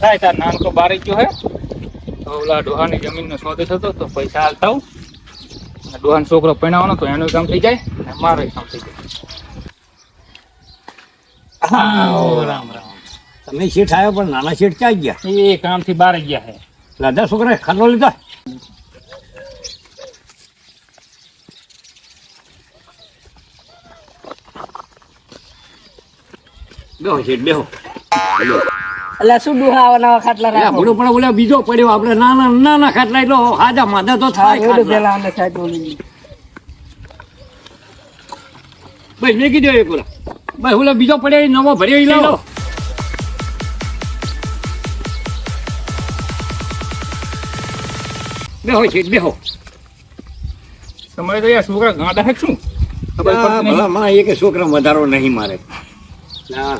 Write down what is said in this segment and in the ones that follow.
થાય તાર નાનકો બારી ગયો હે. તો ઓલા ડોહાની જમીનનો સોદો થતો તો પૈસા હાલતા ડોહાનો છોકરો પહેણાવવાનો તો એનું કામ થઈ જાય અને મારું કામ થઈ જાય. રામ રામ. તમે શેઠ આવ્યા પણ નાના શેઠ ક્યાં ગયા? એ કામથી બહાર ગયા હે. લાદા છોકરા ખાટલો લીધા? બેહો શેઠ બેહો. એટલે શું ડુહા આવવાના ખાટલા રાખો? ભૂલો પણ ઓલા બીજો પડ્યો આપણે નાના નાના ખાટલા એટલો હાજા માદા તો થાય પેલા આને સાહેબ બોલી ભાઈ મેં કીધું એક ઓલા બસ ઓલા બીજો પડ્યો નવો ભર્યો એ લાવો. બેહો છે બેહો. તમારે તો યાર છોકરા ગાંડા હે શું? એકે છોકરા વધારો નહીં મારે.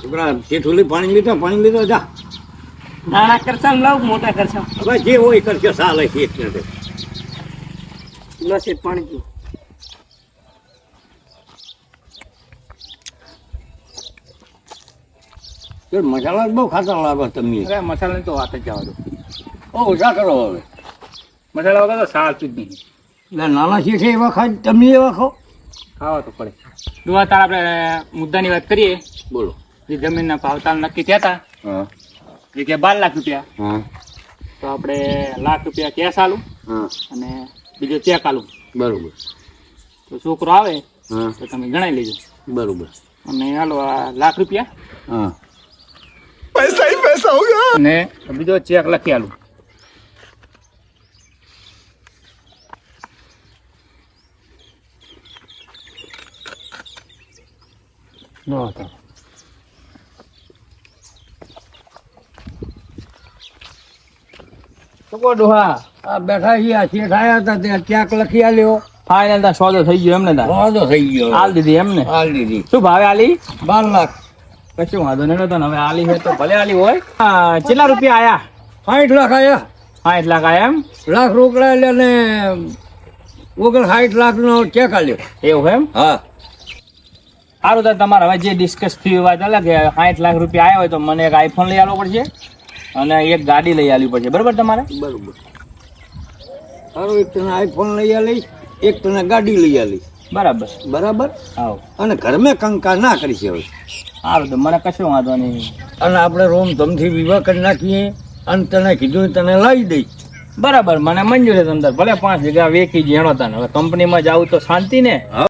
છોકરા પાણી લીધો પાણી લીધો જા. નાના કરતા ને લાવ મોટા કરતા હવે જે હોય કરજો ચાલે શેઠ ને તો. લસે પાણી પીઓ. તો મસાલા બહુ ખાતા લાગો તમે. અરે મસાલાની તો વાત જ જવા દો. ઓ ઓછા કરો હવે. મસાલા વગર તો સાચું જ નહીં. એટલે નાના શેઠ એવા ખાય તમે એવા ખાઓ? ખાવા તો પડે. દુઆ તાર આપણે મુદ્દાની વાત કરીએ. બોલો. જે જમીનના ભાવ તાલ નક્કી થયા હતા. હા. એ કે બાર લાખ રૂપિયા. તો આપણે લાખ રૂપિયા કેશ આલું અને બીજો ચેક આલું. બરોબર. તો છોકરો આવે તો તમે ગણાઈ લેજો. બરોબર. અને હાલો આ લાખ રૂપિયા. હા. અને બીજો ચેક લખી આલું. લો તો તો કો ડોહા આ બેઠા છીએ શેઠ આવ્યા હતા ત્યાં ક્યાંક લખી આલ્યો. ફાઇનલ તા સોદો થઈ ગયો એમને તા વાંધો થઈ ગયો. હાલ દીધી એમને? હાલ દીધી. શું ભાવે આલી? બાર લાખ. કશું વાંધો નહીં તો હવે આલી તો ભલે આલી હોય. કેટલા રૂપિયા આયા? સાઠ લાખ આયા. હા લાખ આયા એમ? લાખ રોકડા એટલે ને ઓગણ સાઠ લાખ નો ચેક આલ્યો. એવું એમ? હા. સારું તો તમારે હવે જે ડિસ્કસ થયું વાત અલગ સાઠ લાખ રૂપિયા આવ્યા હોય તો મને એક આઈફોન લઈ આવવો પડશે. અને એક ગાડી લઈ આવી પડશે બરોબર તમારે? બરોબર. સારું એક તને આઈફોન લઈ આલી એક તને ગાડી લઈ આલી બરાબર. બરાબર? આવો અને ઘરમાં કંકા ના કરી છે હવે. સારું તો મને કશો વાંધો નહીં. અને આપણે રોમ ધમથી વિવાહ કરી નાખીએ અને તને કીધું તને લાવી દઈશ. બરાબર મને મંજૂર છે અંદર ભલે પાંચ જગ્યા વેચી જેણો તને. હવે કંપનીમાં જાવ તો શાંતિ ને? હા